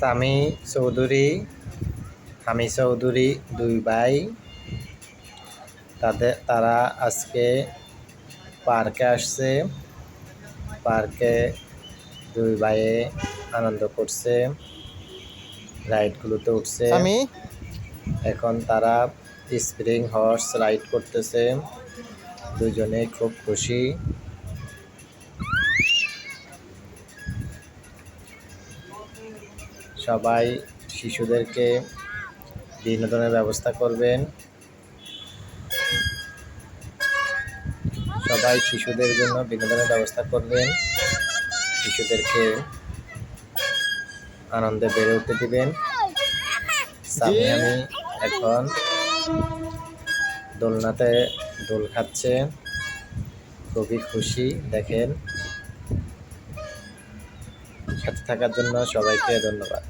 সামি চৌধুরী হামি চৌধুরী দুই ভাই তাদের তারা আজকে পার্কে আসছে। পার্কে দুই ভাইয়ে আনন্দ করছে। রাইডগুলোতে উঠছে। আমি এখন তারা স্প্রিং হর্স রাইড করতেছে। দুজনে খুব খুশি। সবাই শিশুদেরকে বিনোদনের ব্যবস্থা করবেন। সবাই শিশুদের জন্য বিনোদনের ব্যবস্থা করবেন। শিশুদেরকে আনন্দে বেড়ে উঠতে দিবেন। সামি আমি এখন দোলনাতে দোল খাচ্ছে। খুবই খুশি, দেখেন। সাথে থাকার জন্য সবাইকে ধন্যবাদ।